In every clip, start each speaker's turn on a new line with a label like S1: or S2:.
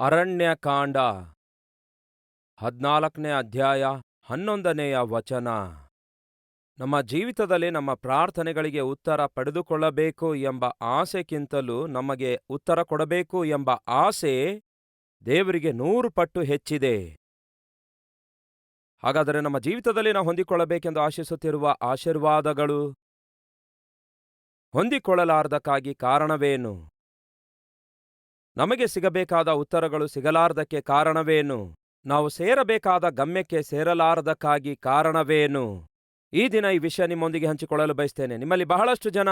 S1: ಅರಣ್ಯಕಾಂಡ. ಹದ್ನಾಲ್ಕನೇ ಅಧ್ಯಾಯ, ಹನ್ನೊಂದನೆಯ ವಚನ. ನಮ್ಮ ಜೀವಿತದಲ್ಲಿ ನಮ್ಮ ಪ್ರಾರ್ಥನೆಗಳಿಗೆ ಉತ್ತರ ಪಡೆದುಕೊಳ್ಳಬೇಕು ಎಂಬ ಆಸೆಗಿಂತಲೂ ನಮಗೆ ಉತ್ತರ ಕೊಡಬೇಕು ಎಂಬ ಆಸೆ ದೇವರಿಗೆ ನೂರು ಪಟ್ಟು ಹೆಚ್ಚಿದೆ. ಹಾಗಾದರೆ ನಮ್ಮ ಜೀವಿತದಲ್ಲಿ ನಾವು ಹೊಂದಿಕೊಳ್ಳಬೇಕೆಂದು ಆಶಿಸುತ್ತಿರುವ ಆಶೀರ್ವಾದಗಳು ಹೊಂದಿಕೊಳ್ಳಲಾರದಕ್ಕಾಗಿ ಕಾರಣವೇನು? ನಮಗೆ ಸಿಗಬೇಕಾದ ಉತ್ತರಗಳು ಸಿಗಲಾರದಕ್ಕೆ ಕಾರಣವೇನು? ನಾವು ಸೇರಬೇಕಾದ ಗಮ್ಯಕ್ಕೆ ಸೇರಲಾರದಕ್ಕಾಗಿ ಕಾರಣವೇನು? ಈ ದಿನ ಈ ವಿಷಯ ನಿಮ್ಮೊಂದಿಗೆ ಹಂಚಿಕೊಳ್ಳಲು ಬಯಸ್ತೇನೆ. ನಿಮ್ಮಲ್ಲಿ ಬಹಳಷ್ಟು ಜನ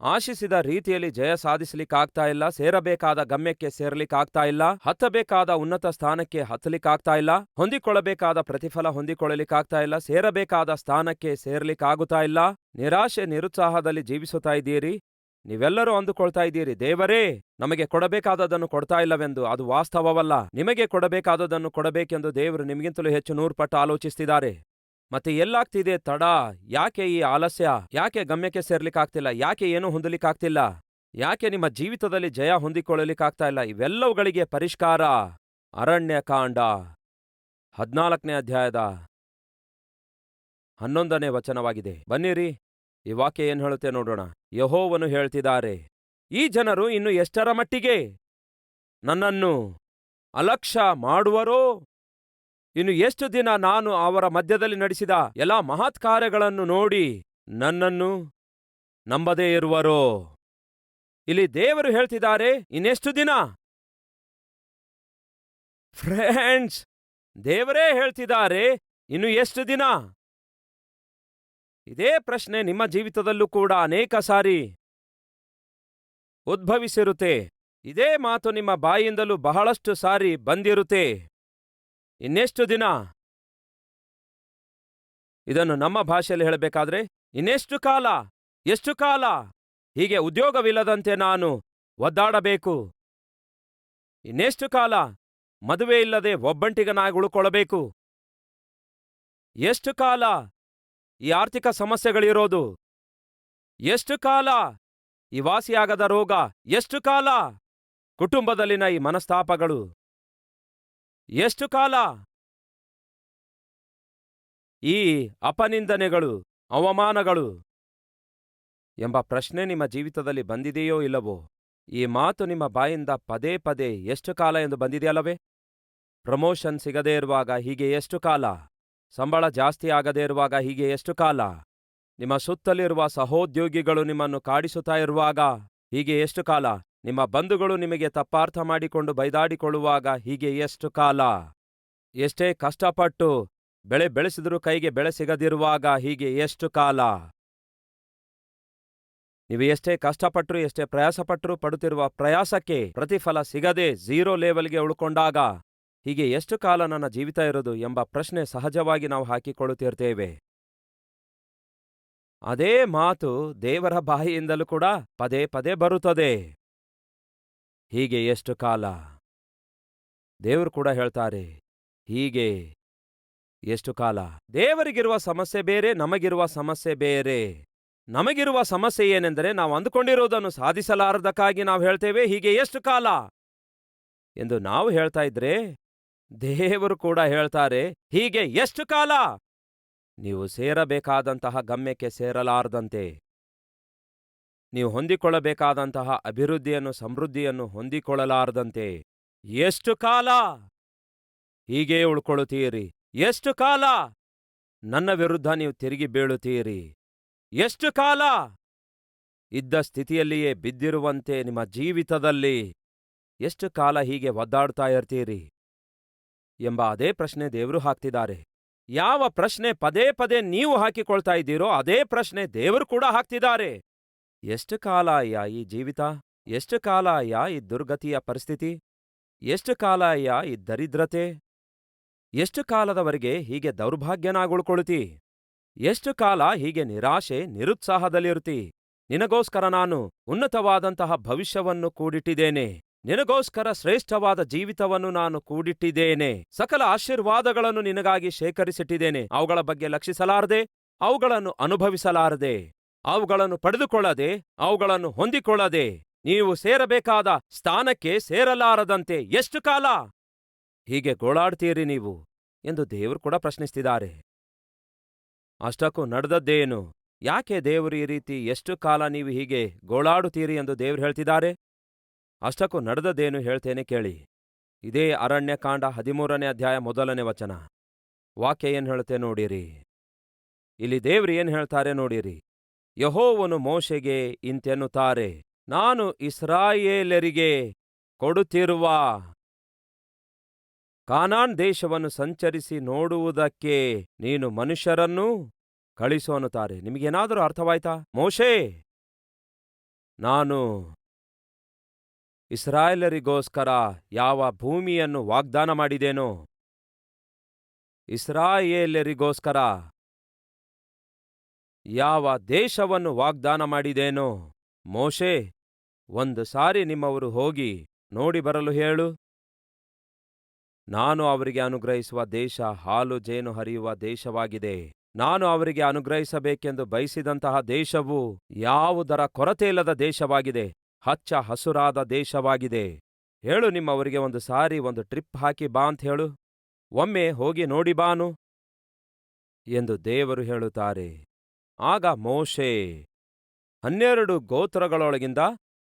S1: ಆಶಿಸಿದ ರೀತಿಯಲ್ಲಿ ಜಯ ಸಾಧಿಸಲಿಕ್ಕಾಗ್ತಾ ಇಲ್ಲ, ಸೇರಬೇಕಾದ ಗಮ್ಯಕ್ಕೆ ಸೇರಲಿಕ್ಕಾಗ್ತಾ ಇಲ್ಲ, ಹತ್ತಬೇಕಾದ ಉನ್ನತ ಸ್ಥಾನಕ್ಕೆ ಹತ್ತಲಿಕ್ಕಾಗ್ತಾ ಇಲ್ಲ, ಹೊಂದಿಕೊಳ್ಳಬೇಕಾದ ಪ್ರತಿಫಲ ಹೊಂದಿಕೊಳ್ಳಲಿಕ್ಕಾಗ್ತಾ ಇಲ್ಲ, ಸೇರಬೇಕಾದ ಸ್ಥಾನಕ್ಕೆ ಸೇರಲಿಕ್ಕಾಗುತ್ತಾ ಇಲ್ಲ, ನಿರಾಶೆ ನಿರುತ್ಸಾಹದಲ್ಲಿ ಜೀವಿಸುತ್ತಾ ಇದ್ದೀರಿ ನೀವೆಲ್ಲರೂ ಅಂದುಕೊಳ್ತಾ ಇದ್ದೀರಿ, ದೇವರೇ, ನಮಗೆ ಕೊಡಬೇಕಾದದನ್ನು ಕೊಡ್ತಾ ಇಲ್ಲವೆಂದು. ಅದು ವಾಸ್ತವವಲ್ಲ. ನಿಮಗೆ ಕೊಡಬೇಕಾದದನ್ನು ಕೊಡಬೇಕೆಂದು ದೇವರು ನಿಮಗಿಂತಲೂ ಹೆಚ್ಚು ನೂರು ಪಟ್ಟು ಆಲೋಚಿಸ್ತಿದ್ದಾರೆ. ಮತ್ತೆ ಎಲ್ಲಾಗ್ತಿದೆ ತಡ? ಯಾಕೆ ಈ ಆಲಸ್ಯ? ಯಾಕೆ ಗಮ್ಯಕ್ಕೆ ಸೇರ್ಲಿಕ್ಕಾಗ್ತಿಲ್ಲ? ಯಾಕೆ ಏನೂ ಹೊಂದಲಿಕ್ಕಾಗ್ತಿಲ್ಲ? ಯಾಕೆ ನಿಮ್ಮ ಜೀವಿತದಲ್ಲಿ ಜಯ ಹೊಂದಿಕೊಳ್ಳಲಿಕ್ಕಾಗ್ತಾ ಇಲ್ಲ? ಇವೆಲ್ಲವುಗಳಿಗೆ ಪರಿಷ್ಕಾರ. ಅರಣ್ಯಕಾಂಡ. ಹದ್ನಾಲ್ಕನೇ ಅಧ್ಯಾಯದ ಹನ್ನೊಂದನೇ ವಚನವಾಗಿದೆ. ಬನ್ನಿರಿ. ಈ ವಾಕ್ಯ ಏನು ಹೇಳುತ್ತೆ ನೋಡೋಣ. ಯಹೋವನು ಹೇಳ್ತಿದ್ದಾರೆ, ಈ ಜನರು ಇನ್ನು ಎಷ್ಟರ ಮಟ್ಟಿಗೆ? ನನ್ನನ್ನು ಅಲಕ್ಷ್ಯ ಮಾಡುವರೋ? ಇನ್ನು ಎಷ್ಟು ದಿನ ನಾನು ಅವರ ಮಧ್ಯದಲ್ಲಿ ನಡೆಸಿದ ಎಲ್ಲಾ ಮಹತ್ ಕಾರ್ಯಗಳನ್ನು ನೋಡಿ ನನ್ನನ್ನು ನಂಬದೇ ಇರುವರೋ? ಇಲ್ಲಿ ದೇವರು ಹೇಳ್ತಿದ್ದಾರೆ, ಇನ್ನೆಷ್ಟು ದಿನ? ಫ್ರೆಂಡ್ಸ್, ದೇವರೇ ಹೇಳ್ತಿದ್ದಾರೆ, ಇನ್ನು ಎಷ್ಟು ದಿನ? ಇದೇ ಪ್ರಶ್ನೆ ನಿಮ್ಮ ಜೀವಿತದಲ್ಲೂ ಕೂಡ ಅನೇಕ ಸಾರಿ ಉದ್ಭವಿಸಿರುತ್ತೆ. ಇದೇ ಮಾತು ನಿಮ್ಮ ಬಾಯಿಂದಲೂ ಬಹಳಷ್ಟು ಸಾರಿ ಬಂದಿರುತ್ತೆ. ಇನ್ನೆಷ್ಟು ದಿನ? ಇದನ್ನು ನಮ್ಮ ಭಾಷೆಯಲ್ಲಿ ಹೇಳಬೇಕಾದ್ರೆ, ಇನ್ನೆಷ್ಟು ಕಾಲ? ಎಷ್ಟು ಕಾಲ? ಹೀಗೆ ಉದ್ಯೋಗವಿಲ್ಲದಂತೆ ನಾನು ಒದ್ದಾಡಬೇಕು. ಇನ್ನೆಷ್ಟು ಕಾಲ? ಮದುವೆ ಇಲ್ಲದೆ ಒಬ್ಬಂಟಿಗನಾಗಿ ಉಳ್ಕೊಳ್ಬೇಕು ಎಷ್ಟು ಕಾಲ? ಈ ಆರ್ಥಿಕ ಸಮಸ್ಯೆಗಳಿರೋದು? ಎಷ್ಟು ಕಾಲ? ಈ ವಾಸಿಯಾಗದ ರೋಗ ಎಷ್ಟು ಕಾಲ? ಕುಟುಂಬದಲ್ಲಿನ ಈ ಮನಸ್ತಾಪಗಳು ಎಷ್ಟು ಕಾಲ? ಈ ಅಪನಿಂದನೆಗಳು, ಅವಮಾನಗಳು ಎಂಬ ಪ್ರಶ್ನೆ ನಿಮ್ಮ ಜೀವಿತದಲ್ಲಿ ಬಂದಿದೆಯೋ ಇಲ್ಲವೋ? ಈ ಮಾತು ನಿಮ್ಮ ಬಾಯಿಂದ ಪದೇ ಪದೇ ಎಷ್ಟು ಕಾಲ ಎಂದು ಬಂದಿದೆಯಲ್ಲವೇ? ಪ್ರಮೋಷನ್ ಸಿಗದೇ ಇರುವಾಗ ಹೀಗೆ ಎಷ್ಟು ಕಾಲ? ಸಂಬಳ ಜಾಸ್ತಿ ಆಗದೇ ಇರುವಾಗ ಹೀಗೆ ಎಷ್ಟು ಕಾಲ? ನಿಮ್ಮ ಸುತ್ತಲಿರುವ ಸಹೋದ್ಯೋಗಿಗಳು ನಿಮ್ಮನ್ನು ಕಾಡಿಸುತ್ತಾ ಇರುವಾಗ ಹೀಗೆ ಎಷ್ಟು ಕಾಲ? ನಿಮ್ಮ ಬಂಧುಗಳು ನಿಮಗೆ ತಪ್ಪಾರ್ಥ ಮಾಡಿಕೊಂಡು ಬೈದಾಡಿಕೊಳ್ಳುವಾಗ ಹೀಗೆ ಎಷ್ಟು ಕಾಲ? ಎಷ್ಟೇ ಕಷ್ಟಪಟ್ಟು ಬೆಳೆ ಬೆಳೆಸಿದರೂ ಕೈಗೆ ಬೆಳೆ ಸಿಗದಿರುವಾಗ ಹೀಗೆ ಎಷ್ಟು ಕಾಲ? ನೀವು ಎಷ್ಟೇ ಕಷ್ಟಪಟ್ಟರು, ಎಷ್ಟೇ ಪ್ರಯಾಸಪಟ್ಟರು ಪಡುತ್ತಿರುವ ಪ್ರಯಾಸಕ್ಕೆ ಪ್ರತಿಫಲ ಸಿಗದೆ ಝೀರೋ ಲೆವೆಲ್ಗೆ ಉಳ್ಕೊಂಡಾಗ ಹೀಗೆ ಎಷ್ಟು ಕಾಲ ನನ್ನ ಜೀವಿತ ಇರೋದು ಎಂಬ ಪ್ರಶ್ನೆ ಸಹಜವಾಗಿ ನಾವು ಹಾಕಿಕೊಳ್ಳುತ್ತಿರ್ತೇವೆ. ಅದೇ ಮಾತು ದೇವರ ಬಾಯಿಯಿಂದಲೂ ಕೂಡ ಪದೇ ಪದೇ ಬರುತ್ತದೆ. ಹೀಗೆ ಎಷ್ಟು ಕಾಲ? ದೇವರು ಕೂಡ ಹೇಳ್ತಾರೆ, ಹೀಗೆ ಎಷ್ಟು ಕಾಲ? ದೇವರಿಗಿರುವ ಸಮಸ್ಯೆ ಬೇರೆ, ನಮಗಿರುವ ಸಮಸ್ಯೆ ಬೇರೆ. ನಮಗಿರುವ ಸಮಸ್ಯೆ ಏನೆಂದರೆ ನಾವು ಅಂದುಕೊಂಡಿರುವುದನ್ನು ಸಾಧಿಸಲಾರದಕ್ಕಾಗಿ ನಾವು ಹೇಳ್ತೇವೆ, ಹೀಗೆ ಎಷ್ಟು ಕಾಲ? ಎಂದು ನಾವು ಹೇಳ್ತಾ ಇದ್ರೆ ದೇವರು ಕೂಡ ಹೇಳ್ತಾರೆ, ಹೀಗೆ ಎಷ್ಟು ಕಾಲ? ನೀವು ಸೇರಬೇಕಾದಂತಹ ಗಮ್ಯಕ್ಕೆ ಸೇರಲಾರದಂತೆ. ನೀವು ಹೊಂದಿಕೊಳ್ಳಬೇಕಾದಂತಹ ಅಭಿವೃದ್ಧಿಯನ್ನು, ಸಮೃದ್ಧಿಯನ್ನು ಹೊಂದಿಕೊಳ್ಳಲಾರದಂತೆ. ಎಷ್ಟು ಕಾಲ? ಹೀಗೇ ಉಳ್ಕೊಳ್ಳುತ್ತೀರಿ. ಎಷ್ಟು ಕಾಲ? ನನ್ನ ವಿರುದ್ಧ ನೀವು ತಿರುಗಿ ಬೀಳುತ್ತೀರಿ. ಎಷ್ಟು ಕಾಲ? ಇದ್ದ ಸ್ಥಿತಿಯಲ್ಲಿಯೇ ಬಿದ್ದಿರುವಂತೆ ನಿಮ್ಮ ಜೀವಿತದಲ್ಲಿ. ಎಷ್ಟು ಕಾಲ ಹೀಗೆ ಒದ್ದಾಡ್ತಾ ಇರ್ತೀರಿ? ಎಂಬ ಅದೇ ಪ್ರಶ್ನೆ ದೇವರು ಹಾಕ್ತಿದ್ದಾರೆ. ಯಾವ ಪ್ರಶ್ನೆ ಪದೇ ಪದೇ ನೀವು ಹಾಕಿಕೊಳ್ತಾ ಇದ್ದೀರೋ ಅದೇ ಪ್ರಶ್ನೆ ದೇವರು ಕೂಡ ಹಾಕ್ತಿದ್ದಾರೆ. ಎಷ್ಟು ಕಾಲ ಅಯ್ಯ ಈ ಜೀವಿತ? ಎಷ್ಟು ಕಾಲ ಅಯ್ಯ ಈ ದುರ್ಗತಿಯ ಪರಿಸ್ಥಿತಿ? ಎಷ್ಟು ಕಾಲ ಅಯ್ಯ ಈ ದರಿದ್ರತೆ? ಎಷ್ಟು ಕಾಲದವರೆಗೆ ಹೀಗೆ ದೌರ್ಭಾಗ್ಯನಾಗುಳ್ಕೊಳ್ತಿ? ಎಷ್ಟು ಕಾಲ ಹೀಗೆ ನಿರಾಶೆ ನಿರುತ್ಸಾಹದಲ್ಲಿರುತ್ತಿ ನಿನಗೋಸ್ಕರ ನಾನು ಉನ್ನತವಾದಂತಹ ಭವಿಷ್ಯವನ್ನು ಕೂಡಿಟ್ಟಿದ್ದೇನೆ. ನಿನಗೋಸ್ಕರ ಶ್ರೇಷ್ಠವಾದ ಜೀವಿತವನ್ನು ನಾನು ಕೂಡಿಟ್ಟಿದ್ದೇನೆ. ಸಕಲ ಆಶೀರ್ವಾದಗಳನ್ನು ನಿನಗಾಗಿ ಶೇಖರಿಸಿಟ್ಟಿದ್ದೇನೆ. ಅವುಗಳ ಬಗ್ಗೆ ಲಕ್ಷಿಸಲಾರದೆ, ಅವುಗಳನ್ನು ಅನುಭವಿಸಲಾರದೆ. ಅವುಗಳನ್ನು ಪಡೆದುಕೊಳ್ಳದೆ, ಅವುಗಳನ್ನು ಹೊಂದಿಕೊಳ್ಳದೆ. ನೀವು ಸೇರಬೇಕಾದ ಸ್ಥಾನಕ್ಕೆ ಸೇರಲಾರದಂತೆ ಎಷ್ಟು ಕಾಲ? ಹೀಗೆ ಗೋಳಾಡ್ತೀರಿ ನೀವು ಎಂದು ದೇವರು ಕೂಡ ಪ್ರಶ್ನಿಸ್ತಿದ್ದಾರೆ ಅಷ್ಟಕ್ಕೂ ನಡೆದದ್ದೇನು? ಯಾಕೆ ದೇವರು ಈ ರೀತಿ ಎಷ್ಟು ಕಾಲ ನೀವು ಹೀಗೆ ಗೋಳಾಡುತ್ತೀರಿ ಎಂದು ದೇವರು ಹೇಳ್ತಿದ್ದಾರೆ? ಅಷ್ಟಕ್ಕೂ ನಡೆದದೇನು ಹೇಳ್ತೇನೆ ಕೇಳಿ. ಇದೇ ಅರಣ್ಯಕಾಂಡ ಹದಿಮೂರನೇ ಅಧ್ಯಾಯ ಮೊದಲನೇ ವಚನ. ವಾಕ್ಯ ಏನು ಹೇಳುತ್ತೆ ನೋಡಿರಿ. ಇಲ್ಲಿ ದೇವ್ರು ಏನ್ ಹೇಳ್ತಾರೆ ನೋಡಿರಿ. ಯಹೋವನು ಮೋಶೆಗೆ ಇಂತೆನ್ನುತ್ತಾರೆ, ನಾನು ಇಸ್ರಾಯೇಲರಿಗೆ ಕೊಡುತ್ತಿರುವ ಕಾನಾನ್ ದೇಶವನ್ನು ಸಂಚರಿಸಿ ನೋಡುವುದಕ್ಕೆ ನೀನು ಮನುಷ್ಯರನ್ನು ಕಳಿಸೋನುತ್ತಾರೆ ನಿಮಗೇನಾದರೂ ಅರ್ಥವಾಯ್ತಾ? ಮೋಶೆ, ನಾನು ಇಸ್ರಾಯೇಲರಿಗೋಸ್ಕರ ಯಾವ ಭೂಮಿಯನ್ನು ವಾಗ್ದಾನ ಮಾಡಿದೇನೋ? ಇಸ್ರಾಯೇಲರಿಗೋಸ್ಕರ ಯಾವ ದೇಶವನ್ನು ವಾಗ್ದಾನ ಮಾಡಿದೇನೋ? ಮೋಶೆ, ಒಂದು ಸಾರಿ ನಿಮ್ಮವರು ಹೋಗಿ ನೋಡಿ ಬರಲು ಹೇಳು. ನಾನು ಅವರಿಗೆ ಅನುಗ್ರಹಿಸುವ ದೇಶ ಹಾಲು ಜೇನು ಹರಿಯುವ ದೇಶವಾಗಿದೆ. ನಾನು ಅವರಿಗೆ ಅನುಗ್ರಹಿಸಬೇಕೆಂದು ಬಯಸಿದಂತಹ ದೇಶವು ಯಾವುದರ ಕೊರತೆಯಿಲ್ಲದ ದೇಶವಾಗಿದೆ. ಹಚ್ಚ ಹಸುರಾದ ದೇಶವಾಗಿದೆ. ಹೇಳು ನಿಮ್ಮವರಿಗೆ ಒಂದು ಸಾರಿ, ಒಂದು ಟ್ರಿಪ್ ಹಾಕಿ ಬಾ ಅಂತ ಹೇಳು. ಒಮ್ಮೆ ಹೋಗಿ ನೋಡಿ ಬಾನು. ಎಂದು ದೇವರು ಹೇಳುತ್ತಾರೆ. ಆಗ ಮೋಶೆ ಹನ್ನೆರಡು ಗೋತ್ರಗಳೊಳಗಿಂದ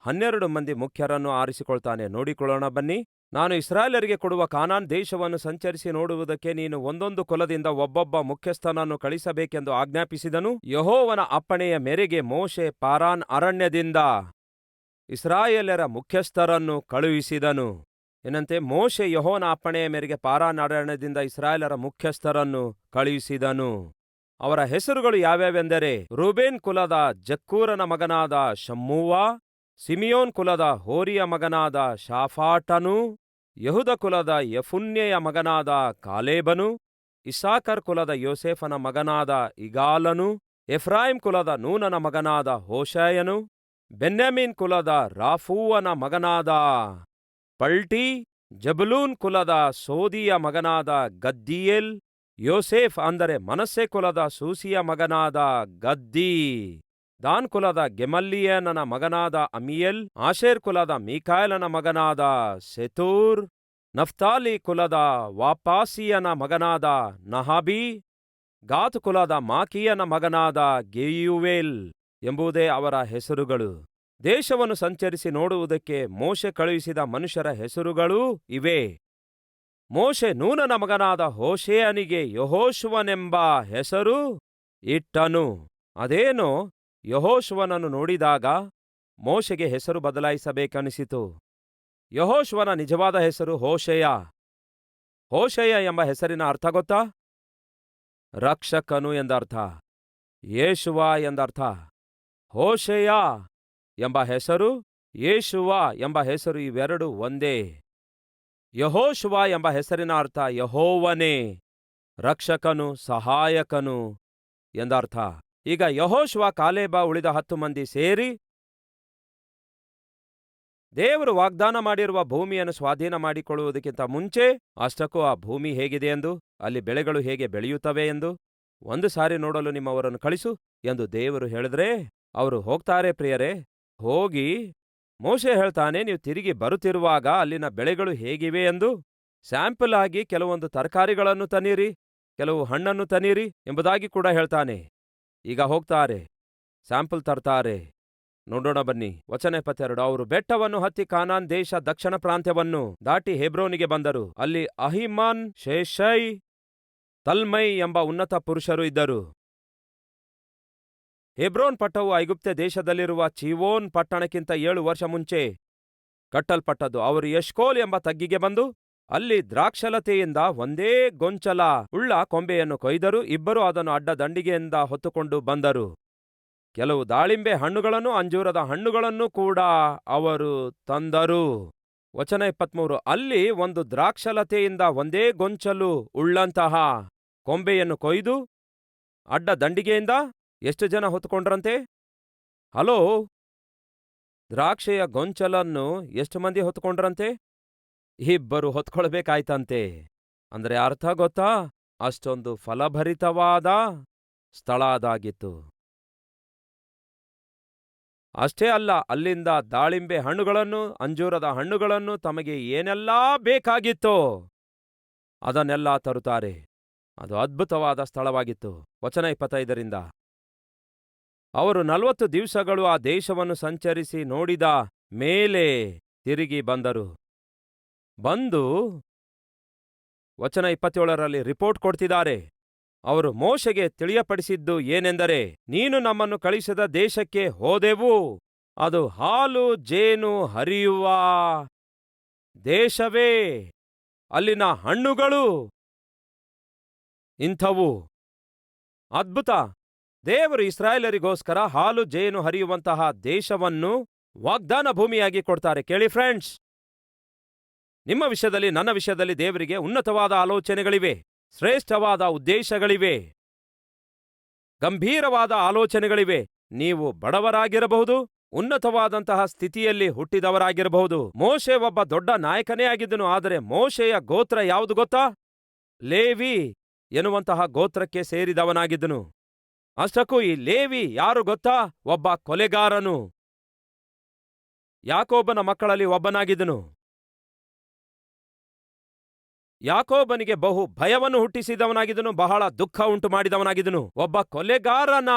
S1: ಹನ್ನೆರಡು ಮಂದಿ ಮುಖ್ಯರನ್ನು ಆರಿಸಿಕೊಳ್ತಾನೆ. ನೋಡಿಕೊಳ್ಳೋಣ ಬನ್ನಿ. ನಾನು ಇಸ್ರಾಯೇಲರಿಗೆ ಕೊಡುವ ಕಾನಾನ್ ದೇಶವನ್ನು ಸಂಚರಿಸಿ ನೋಡುವುದಕ್ಕೆ ನೀನು ಒಂದೊಂದು ಕುಲದಿಂದ ಒಬ್ಬೊಬ್ಬ ಮುಖ್ಯಸ್ಥನನ್ನು ಕಳಿಸಬೇಕೆಂದು ಆಜ್ಞಾಪಿಸಿದನು. ಯಹೋವನ ಅಪ್ಪಣೆಯ ಮೇರೆಗೆ ಮೋಶೆ ಪಾರಾನ್ ಅರಣ್ಯದಿಂದ ಇಸ್ರಾಯೇಲರ ಮುಖ್ಯಸ್ಥರನ್ನು ಕಳುಹಿಸಿದನು. ಏನಂತೆ? ಮೋಶೆ ಯಹೋನ ಅಪ್ಪಣೆಯ ಮೇರೆಗೆ ಪಾರಾನಾರಾಯಣದಿಂದ ಇಸ್ರಾಯೇಲರ ಮುಖ್ಯಸ್ಥರನ್ನು ಕಳುಹಿಸಿದನು. ಅವರ ಹೆಸರುಗಳು ಯಾವ್ಯಾವೆಂದರೆ? ರೂಬೇನ್ ಕುಲದ ಜಕ್ಕೂರನ ಮಗನಾದ ಶಮ್ಮೂವ, ಸಿಮಿಯೋನ್ ಕುಲದ ಹೋರಿಯ ಮಗನಾದ ಶಾಫಾಟನು, ಯಹುದ ಕುಲದ ಯಫುನ್ಯೆಯ ಮಗನಾದ ಕಾಲೇಬನು ಇಸಾಕರ್ ಕುಲದ ಯೋಸೇಫನ ಮಗನಾದ ಇಗಾಲನು ಎಫ್ರಾಯಿಂ ಕುಲದ ನೂನನ ಮಗನಾದ ಹೋಶಾಯನು ಬೆನ್ಯಾಮೀನ್ ಕುಲದ ರಾಫೂವನ ಮಗನಾದ ಪಲ್ಟಿ, ಜಬಲೂನ್ ಕುಲದ ಸೋದಿಯ ಮಗನಾದ ಗದ್ದೀಯೇಲ್, ಯೋಸೇಫ್ ಅಂದರೆ ಮನಸ್ಸೆ ಕುಲದ ಸೂಸಿಯ ಮಗನಾದ ಗದ್ದೀ, ದಾನ್ ಕುಲದ ಗೆಮಲ್ಲಿಯನನ ಮಗನಾದ ಅಮಿಯಲ್, ಆಶೇರ್ ಕುಲದ ಮೀಕಾಯಲನ ಮಗನಾದ ಸೆತೂರ್, ನಫ್ತಾಲಿ ಕುಲದ ವಾಪಾಸಿಯನ ಮಗನಾದ ನಹಾಬಿ, ಗಾತ್ ಕುಲದ ಮಾಕಿಯನ ಮಗನಾದ ಗೆಯುವೇಲ್. ಎಂಬುದೇ ಅವರ ಹೆಸರುಗಳು. ದೇಶವನ್ನು ಸಂಚರಿಸಿ ನೋಡುವುದಕ್ಕೆ ಮೋಶೆ ಕಳುಹಿಸಿದ ಮನುಷ್ಯರ ಹೆಸರುಗಳೂ ಇವೆ. ಮೋಶೆ ನೂನನ ಮಗನಾದ ಹೋಶೇಯನಿಗೆ ಯಹೋಶುವನೆಂಬ ಹೆಸರು ಇಟ್ಟನು. ಅದೇನೋ ಯಹೋಶುವನನ್ನು ನೋಡಿದಾಗ ಮೋಶೆಗೆ ಹೆಸರು ಬದಲಾಯಿಸಬೇಕನಿಸಿತು ಯಹೋಶುವನ ನಿಜವಾದ ಹೆಸರು ಹೋಶೇಯ. ಹೋಶೇಯ ಎಂಬ ಹೆಸರಿನ ಅರ್ಥ ಗೊತ್ತಾ? ರಕ್ಷಕನು ಎಂದರ್ಥ. ಯೇಶುವ ಎಂದರ್ಥ. ಹೋಶೆಯ ಎಂಬ ಹೆಸರು ಯೇಶುವ ಎಂಬ ಹೆಸರು ಇವೆರಡು ಒಂದೇ. ಯಹೋಶುವ ಎಂಬ ಹೆಸರಿನ ಅರ್ಥ ಯಹೋವನೇ, ರಕ್ಷಕನು, ಸಹಾಯಕನು ಎಂದರ್ಥ. ಈಗ ಯಹೋಶುವ ಕಾಲೇಬ ಉಳಿದ ಹತ್ತು ಮಂದಿ ಸೇರಿ ದೇವರು ವಾಗ್ದಾನ ಮಾಡಿರುವ ಭೂಮಿಯನ್ನು ಸ್ವಾಧೀನ ಮಾಡಿಕೊಳ್ಳುವುದಕ್ಕಿಂತ ಮುಂಚೆ ಅಷ್ಟಕ್ಕೂ ಆ ಭೂಮಿ ಹೇಗಿದೆ ಎಂದು, ಅಲ್ಲಿ ಬೆಳೆಗಳು ಹೇಗೆ ಬೆಳೆಯುತ್ತವೆ ಎಂದು ಒಂದು ಸಾರಿ ನೋಡಲು ನಿಮ್ಮವರನ್ನು ಕಳಿಸು ಎಂದು ದೇವರು ಹೇಳಿದ್ರೆ ಅವರು ಹೋಗ್ತಾರೆ, ಪ್ರಿಯರೇ, ಹೋಗಿ. ಮೋಶೆ ಹೇಳ್ತಾನೆ, ನೀವು ತಿರುಗಿ ಬರುತ್ತಿರುವಾಗ ಅಲ್ಲಿನ ಬೆಳೆಗಳು ಹೇಗಿವೆ ಎಂದು? ಸ್ಯಾಂಪಲ್ ಆಗಿ ಕೆಲವೊಂದು ತರಕಾರಿಗಳನ್ನು ತನ್ನಿರಿ, ಕೆಲವು ಹಣ್ಣನ್ನು ತನ್ನಿರಿ ಎಂಬುದಾಗಿ ಕೂಡ ಹೇಳ್ತಾನೆ. ಈಗ ಹೋಗ್ತಾರೆ, ಸ್ಯಾಂಪಲ್ ತರ್ತಾರೆ. ನೋಡೋಣ ಬನ್ನಿ, ವಚನ ಎಪ್ಪತ್ತೆರಡು, ಅವರು ಬೆಟ್ಟವನ್ನು ಹತ್ತಿ ಕಾನಾನ್ ದೇಶ ದಕ್ಷಿಣ ಪ್ರಾಂತ್ಯವನ್ನು ದಾಟಿ ಹೆಬ್ರೋನಿಗೆ ಬಂದರು. ಅಲ್ಲಿ ಅಹಿಮಾನ್ ಶೇಷೈ ತಲ್ಮೈ ಎಂಬ ಉನ್ನತ ಪುರುಷರು ಇದ್ದರು. ಹೆಬ್ರೋನ್ ಪಟ್ಟವು ಐಗುಪ್ತ ದೇಶದಲ್ಲಿರುವ ಚೀವೋನ್ ಪಟ್ಟಣಕ್ಕಿಂತ ಏಳು ವರ್ಷ ಮುಂಚೆ ಕಟ್ಟಲ್ಪಟ್ಟದ್ದು. ಅವರು ಯಶ್ಕೋಲ್ ಎಂಬ ತಗ್ಗಿಗೆ ಬಂದು ಅಲ್ಲಿ ದ್ರಾಕ್ಷಲತೆಯಿಂದ ಒಂದೇ ಗೊಂಚಲ ಉಳ್ಳ ಕೊಂಬೆಯನ್ನು ಕೊಯ್ದರು. ಇಬ್ಬರು ಅದನ್ನು ಅಡ್ಡ ದಂಡಿಗೆಯಿಂದ ಹೊತ್ತುಕೊಂಡು ಬಂದರು. ಕೆಲವು ದಾಳಿಂಬೆ ಹಣ್ಣುಗಳನ್ನು ಅಂಜೂರದ ಹಣ್ಣುಗಳನ್ನು ಕೂಡ ಅವರು ತಂದರು. ವಚನ ಇಪ್ಪತ್ಮೂರು. ಅಲ್ಲಿ ಒಂದು ದ್ರಾಕ್ಷಲತೆಯಿಂದ ಒಂದೇ ಗೊಂಚಲು ಉಳ್ಳಂತಹ ಕೊಂಬೆಯನ್ನು ಕೊಯ್ದು ಅಡ್ಡ ದಂಡಿಗೆಯಿಂದ ಎಷ್ಟು ಜನ ಹೊತ್ಕೊಂಡ್ರಂತೆ? ಹಲೋ? ದ್ರಾಕ್ಷೆಯ ಗೊಂಚಲನ್ನು ಎಷ್ಟು ಮಂದಿ ಹೊತ್ಕೊಂಡ್ರಂತೆ? ಇಬ್ಬರು ಹೊತ್ಕೊಳ್ಬೇಕಾಯ್ತಂತೆ. ಅಂದ್ರೆ ಅರ್ಥ ಗೊತ್ತಾ? ಅಷ್ಟೊಂದು ಫಲಭರಿತವಾದ ಸ್ಥಳ ಅದಾಗಿತ್ತು. ಅಷ್ಟೇ ಅಲ್ಲ, ಅಲ್ಲಿಂದ ದಾಳಿಂಬೆ ಹಣ್ಣುಗಳನ್ನು, ಅಂಜೂರದ ಹಣ್ಣುಗಳನ್ನು ತಮಗೆ ಏನೆಲ್ಲಾ ಬೇಕಾಗಿತ್ತೋ ಅದನ್ನೆಲ್ಲ ತರುತ್ತಾರೆ. ಅದು ಅದ್ಭುತವಾದ ಸ್ಥಳವಾಗಿತ್ತು. ವಚನ ಇಪ್ಪತ್ತೈದರಿಂದ. ಅವರು ನಲವತ್ತು ದಿವಸಗಳು ಆ ದೇಶವನ್ನು ಸಂಚರಿಸಿ ನೋಡಿದ ಮೇಲೆ ತಿರುಗಿ ಬಂದರು. ಬಂದು ವಚನ ಇಪ್ಪತ್ತೇಳರಲ್ಲಿ ರಿಪೋರ್ಟ್ ಕೊಡ್ತಿದ್ದಾರೆ. ಅವರು ಮೋಶೆಗೆ ತಿಳಿಯಪಡಿಸಿದ್ದು ಏನೆಂದರೆ, ನೀನು ನಮ್ಮನ್ನು ಕಳಿಸಿದ ದೇಶಕ್ಕೆ ಹೋದೆವು. ಅದು ಹಾಲು ಜೇನು ಹರಿಯುವ ದೇಶವೇ. ಅಲ್ಲಿನ ಹಣ್ಣುಗಳು ಇಂಥವು. ಅದ್ಭುತ. ದೇವರು ಇಸ್ರಾಯೇಲರಿಗೋಸ್ಕರ ಹಾಲು ಜೇನು ಹರಿಯುವಂತಹ ದೇಶವನ್ನು ವಾಗ್ದಾನ ಭೂಮಿಯಾಗಿ ಕೊಡ್ತಾರೆ. ಕೇಳಿ ಫ್ರೆಂಡ್ಸ್ ನಿಮ್ಮ ವಿಷಯದಲ್ಲಿ, ನನ್ನ ವಿಷಯದಲ್ಲಿ ದೇವರಿಗೆ ಉನ್ನತವಾದ ಆಲೋಚನೆಗಳಿವೆ, ಶ್ರೇಷ್ಠವಾದ ಉದ್ದೇಶಗಳಿವೆ, ಗಂಭೀರವಾದ ಆಲೋಚನೆಗಳಿವೆ. ನೀವು ಬಡವರಾಗಿರಬಹುದು, ಉನ್ನತವಾದಂತಹ ಸ್ಥಿತಿಯಲ್ಲಿ ಹುಟ್ಟಿದವರಾಗಿರಬಹುದು. ಮೋಶೆ ಒಬ್ಬ ದೊಡ್ಡ ನಾಯಕನೇ ಆಗಿದ್ದನು, ಆದರೆ ಮೋಶೆಯ ಗೋತ್ರ ಯಾವುದು ಗೊತ್ತಾ? ಲೇವಿ ಎನ್ನುವಂತಹ ಗೋತ್ರಕ್ಕೆ ಸೇರಿದವನಾಗಿದ್ದನು. ಅಷ್ಟಕ್ಕೂ ಈ ಲೇವಿ ಯಾರು ಗೊತ್ತಾ? ಒಬ್ಬ ಕೊಲೆಗಾರನು. ಯಾಕೋಬನ ಮಕ್ಕಳಲ್ಲಿ ಒಬ್ಬನಾಗಿದ್ದನು. ಯಾಕೋಬನಿಗೆ ಬಹು ಭಯವನ್ನು ಹುಟ್ಟಿಸಿದವನಾಗಿದ್ದನು, ಬಹಳ ದುಃಖ ಉಂಟು ಮಾಡಿದವನಾಗಿದ್ದನು. ಒಬ್ಬ ಕೊಲೆಗಾರನ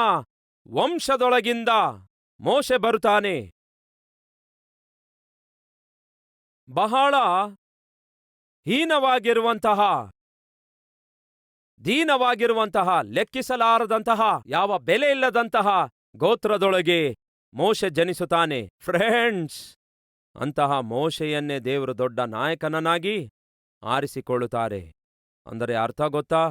S1: ವಂಶದೊಳಗಿಂದ ಮೋಶೆ ಬರುತ್ತಾನೆ. ಬಹಳ ಹೀನವಾಗಿರುವಂತಹ ದೀನವಾಗಿರುವಂತಹ, ಲೆಕ್ಕಿಸಲಾರದಂತಹ, ಯಾವ ಬೆಲೆ ಇಲ್ಲದಂತಹ ಗೋತ್ರದೊಳಗೆ ಮೋಶೆ ಜನಿಸುತ್ತಾನೆ. ಫ್ರೆಂಡ್ಸ್, ಅಂತಹ ಮೋಶೆಯನ್ನೇ ದೇವರು ದೊಡ್ಡ ನಾಯಕನನ್ನಾಗಿ ಆರಿಸಿಕೊಳ್ಳುತ್ತಾರೆ. ಅಂದರೆ ಅರ್ಥ ಗೊತ್ತಾ?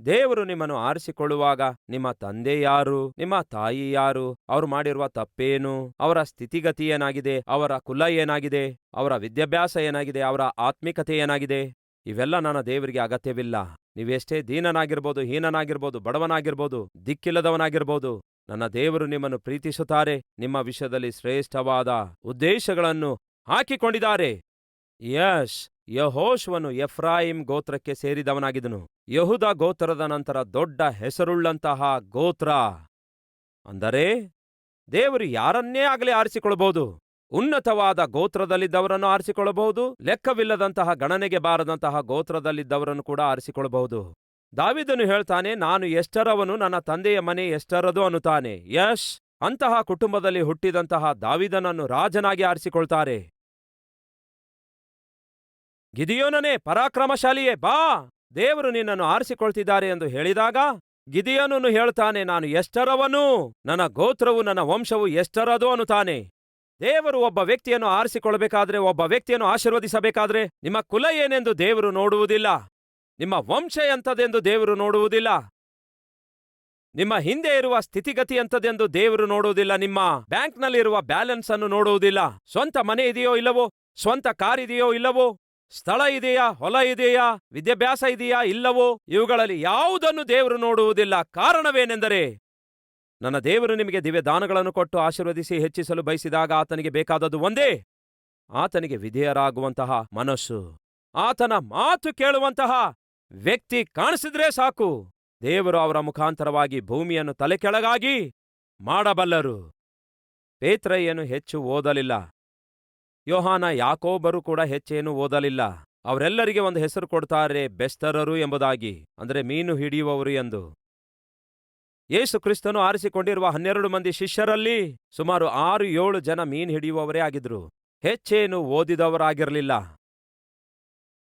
S1: ದೇವರು ನಿಮ್ಮನ್ನು ಆರಿಸಿಕೊಳ್ಳುವಾಗ ನಿಮ್ಮ ತಂದೆ ಯಾರು, ನಿಮ್ಮ ತಾಯಿ ಯಾರು, ಅವರು ಮಾಡಿರುವ ತಪ್ಪೇನು, ಅವರ ಸ್ಥಿತಿಗತಿ ಏನಾಗಿದೆ, ಅವರ ಕುಲ ಏನಾಗಿದೆ, ಅವರ ವಿದ್ಯಾಭ್ಯಾಸ ಏನಾಗಿದೆ, ಅವರ ಆತ್ಮಿಕತೆ ಏನಾಗಿದೆ, ಇವೆಲ್ಲ ನನ್ನ ದೇವರಿಗೆ ಅಗತ್ಯವಿಲ್ಲ. ನೀವೆಷ್ಟೇ ದೀನನಾಗಿರ್ಬೋದು, ಹೀನನಾಗಿರ್ಬೋದು, ಬಡವನಾಗಿರ್ಬೋದು, ದಿಕ್ಕಿಲ್ಲದವನಾಗಿರ್ಬೋದು, ನನ್ನ ದೇವರು ನಿಮ್ಮನ್ನು ಪ್ರೀತಿಸುತ್ತಾರೆ, ನಿಮ್ಮ ವಿಷಯದಲ್ಲಿ ಶ್ರೇಷ್ಠವಾದ ಉದ್ದೇಶಗಳನ್ನು ಹಾಕಿಕೊಂಡಿದ್ದಾರೆ. ಯಶ್, ಯಹೋಶ್ವನು ಎಫ್ರಾಯಿಂ ಗೋತ್ರಕ್ಕೆ ಸೇರಿದವನಾಗಿದನು ಯಹುದ ಗೋತ್ರದ ನಂತರ ದೊಡ್ಡ ಹೆಸರುಳ್ಳಂತಹ ಗೋತ್ರ. ಅಂದರೆ ದೇವರು ಯಾರನ್ನೇ ಆಗಲಿ ಆರಿಸಿಕೊಳ್ಳಬಹುದು. ಉನ್ನತವಾದ ಗೋತ್ರದಲ್ಲಿದ್ದವರನ್ನು ಆರಿಸಿಕೊಳ್ಳಬಹುದು, ಲೆಕ್ಕವಿಲ್ಲದಂತಹ ಗಣನೆಗೆ ಬಾರದಂತಹ ಗೋತ್ರದಲ್ಲಿದ್ದವರನ್ನು ಕೂಡ ಆರಿಸಿಕೊಳ್ಳಬಹುದು. ದಾವಿದನು ಹೇಳ್ತಾನೆ, ನಾನು ಎಷ್ಟರವನು ನನ್ನ ತಂದೆಯ ಮನೆ ಎಷ್ಟರದು ಅನ್ನುತ್ತಾನೆ. ಯಶ್! ಅಂತಹ ಕುಟುಂಬದಲ್ಲಿ ಹುಟ್ಟಿದಂತಹ ದಾವಿದನನ್ನು ರಾಜನಾಗಿ ಆರಿಸಿಕೊಳ್ತಾರೆ. ಗಿದಿಯೋನನೇ, ಪರಾಕ್ರಮಶಾಲಿಯೇ, ಬಾ! ದೇವರು ನಿನ್ನನ್ನು ಆರಿಸಿಕೊಳ್ತಿದ್ದಾರೆ ಎಂದು ಹೇಳಿದಾಗ ಗಿದಿಯೋನನು ಹೇಳ್ತಾನೆ, ನಾನು ಎಷ್ಟರವನು, ನನ್ನ ಗೋತ್ರವು ನನ್ನ ವಂಶವು ಎಷ್ಟರದು ಅನ್ನುತ್ತಾನೆ. ದೇವರು ಒಬ್ಬ ವ್ಯಕ್ತಿಯನ್ನು ಆರಿಸಿಕೊಳ್ಳಬೇಕಾದ್ರೆ, ಒಬ್ಬ ವ್ಯಕ್ತಿಯನ್ನು ಆಶೀರ್ವದಿಸಬೇಕಾದ್ರೆ ನಿಮ್ಮ ಕುಲ ಏನೆಂದು ದೇವರು ನೋಡುವುದಿಲ್ಲ. ನಿಮ್ಮ ವಂಶ ಎಂಥದೆಂದು ದೇವರು ನೋಡುವುದಿಲ್ಲ. ನಿಮ್ಮ ಹಿಂದೆ ಇರುವ ಸ್ಥಿತಿಗತಿ ಎಂಥದೆಂದು ದೇವರು ನೋಡುವುದಿಲ್ಲ. ನಿಮ್ಮ ಬ್ಯಾಂಕ್ನಲ್ಲಿರುವ ಬ್ಯಾಲೆನ್ಸ್ ಅನ್ನು ನೋಡುವುದಿಲ್ಲ. ಸ್ವಂತ ಮನೆ ಇದೆಯೋ ಇಲ್ಲವೋ, ಸ್ವಂತ ಕಾರ್ ಇದೆಯೋ ಇಲ್ಲವೋ, ಸ್ಥಳ ಇದೆಯಾ, ಹೊಲ ಇದೆಯಾ, ವಿದ್ಯಾಭ್ಯಾಸ ಇದೆಯಾ ಇಲ್ಲವೋ, ಇವುಗಳಲ್ಲಿ ಯಾವುದನ್ನು ದೇವರು ನೋಡುವುದಿಲ್ಲ. ಕಾರಣವೇನೆಂದರೆ ನನ್ನ ದೇವರು ನಿಮಗೆ ದಿವ್ಯ ದಾನಗಳನ್ನು ಕೊಟ್ಟು ಆಶೀರ್ವದಿಸಿ ಹೆಚ್ಚಿಸಲು ಬಯಸಿದಾಗ ಆತನಿಗೆ ಬೇಕಾದದ್ದು ಒಂದೇ, ಆತನಿಗೆ ವಿಧೇಯರಾಗುವಂತಹ ಮನಸ್ಸು. ಆತನ ಮಾತು ಕೇಳುವಂತಹ ವ್ಯಕ್ತಿ ಕಾಣಿಸಿದ್ರೆ ಸಾಕು. ದೇವರು ಅವರ ಮುಖಾಂತರವಾಗಿ ಭೂಮಿಯನ್ನು ತಲೆಕೆಳಗಾಗಿ ಮಾಡಬಲ್ಲರು. ಪೇತ್ರಯ್ಯನು ಹೆಚ್ಚು ಓದಲಿಲ್ಲ. ಯೋಹಾನ ಯಾಕೋಬರು ಕೂಡ ಹೆಚ್ಚೇನು ಓದಲಿಲ್ಲ. ಅವರೆಲ್ಲರಿಗೆ ಒಂದು ಹೆಸರು ಕೊಡ್ತಾರೆ ಬೆಸ್ತರರು ಎಂಬುದಾಗಿ, ಅಂದರೆ ಮೀನು ಹಿಡಿಯುವವರು ಎಂದು. ಯೇಸು ಕ್ರಿಸ್ತನು ಆರಿಸಿಕೊಂಡಿರುವ ಹನ್ನೆರಡು ಮಂದಿ ಶಿಷ್ಯರಲ್ಲಿ ಸುಮಾರು ಆರು, ಏಳು ಜನ ಮೀನು ಹಿಡಿಯುವವರೇ ಆಗಿದ್ರು ಹೆಚ್ಚೇನು ಓದಿದವರಾಗಿರಲಿಲ್ಲ.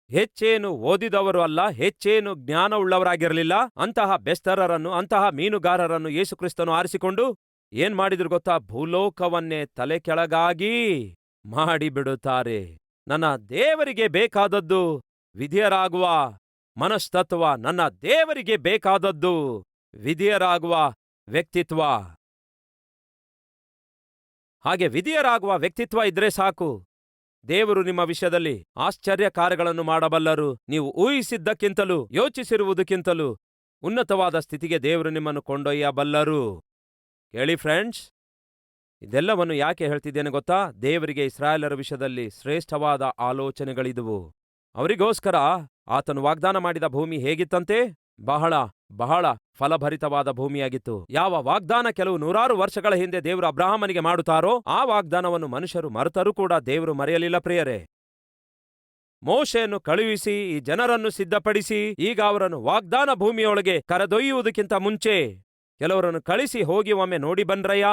S1: ಹೆಚ್ಚೇನು ಓದಿದವರು ಅಲ್ಲ, ಹೆಚ್ಚೇನು ಜ್ಞಾನವುಳ್ಳವರಾಗಿರಲಿಲ್ಲ. ಅಂತಹ ಬೆಸ್ತರರನ್ನು, ಅಂತಹ ಮೀನುಗಾರರನ್ನು ಯೇಸುಕ್ರಿಸ್ತನು ಆರಿಸಿಕೊಂಡು ಏನ್ ಮಾಡಿದ್ರು ಗೊತ್ತಾ? ಭೂಲೋಕವನ್ನೇ ತಲೆ ಕೆಳಗಾಗಿ ಮಾಡಿಬಿಡುತ್ತಾರೆ. ನನ್ನ ದೇವರಿಗೆ ಬೇಕಾದದ್ದು ವಿಧಿಯರಾಗುವ ಮನಸ್ತತ್ವ, ನನ್ನ ದೇವರಿಗೆ ಬೇಕಾದದ್ದು ವಿಧಿಯರಾಗುವ ವ್ಯಕ್ತಿತ್ವ. ಹಾಗೆ ವಿಧಿಯರಾಗುವ ವ್ಯಕ್ತಿತ್ವ ಇದ್ರೆ ಸಾಕು. ದೇವರು ನಿಮ್ಮ ವಿಷಯದಲ್ಲಿ ಆಶ್ಚರ್ಯ ಕಾರ್ಯಗಳನ್ನು ಮಾಡಬಲ್ಲರು. ನೀವು ಊಹಿಸಿದ್ದಕ್ಕಿಂತಲೂ, ಯೋಚಿಸಿರುವುದಕ್ಕಿಂತಲೂ ಉನ್ನತವಾದ ಸ್ಥಿತಿಗೆ ದೇವರು ನಿಮ್ಮನ್ನು ಕೊಂಡೊಯ್ಯಬಲ್ಲರು. ಕೇಳಿ ಫ್ರೆಂಡ್ಸ್, ಇದೆಲ್ಲವನ್ನು ಯಾಕೆ ಹೇಳ್ತಿದ್ದೇನೆ ಗೊತ್ತಾ? ದೇವರಿಗೆ ಇಸ್ರಾಯೇಲರ ವಿಷಯದಲ್ಲಿ ಶ್ರೇಷ್ಠವಾದ ಆಲೋಚನೆಗಳಿದುವು. ಅವರಿಗೋಸ್ಕರ ಆತನು ವಾಗ್ದಾನ ಮಾಡಿದ ಭೂಮಿ ಹೇಗಿತ್ತಂತೆ? ಬಹಳ ಬಹಳ ಫಲಭರಿತವಾದ ಭೂಮಿಯಾಗಿತ್ತು. ಯಾವ ವಾಗ್ದಾನ ಕೆಲವು ನೂರಾರು ವರ್ಷಗಳ ಹಿಂದೆ ದೇವರು ಅಬ್ರಹಾಮನಿಗೆ ಮಾಡುತ್ತಾರೋ, ಆ ವಾಗ್ದಾನವನ್ನು ಮನುಷ್ಯರು ಮರೆತರೂ ಕೂಡ ದೇವರು ಮರೆಯಲಿಲ್ಲ ಪ್ರಿಯರೇ. ಮೋಶೆಯನ್ನು ಕಳುಹಿಸಿ, ಈ ಜನರನ್ನು ಸಿದ್ಧಪಡಿಸಿ, ಈಗ ಅವರನ್ನು ವಾಗ್ದಾನ ಭೂಮಿಯೊಳಗೆ ಕರೆದೊಯ್ಯುವುದಕ್ಕಿಂತ ಮುಂಚೆ ಕೆಲವರನ್ನು ಕಳಿಸಿ ಹೋಗಿ ಒಮ್ಮೆ ನೋಡಿ ಬನ್ರಯ್ಯ.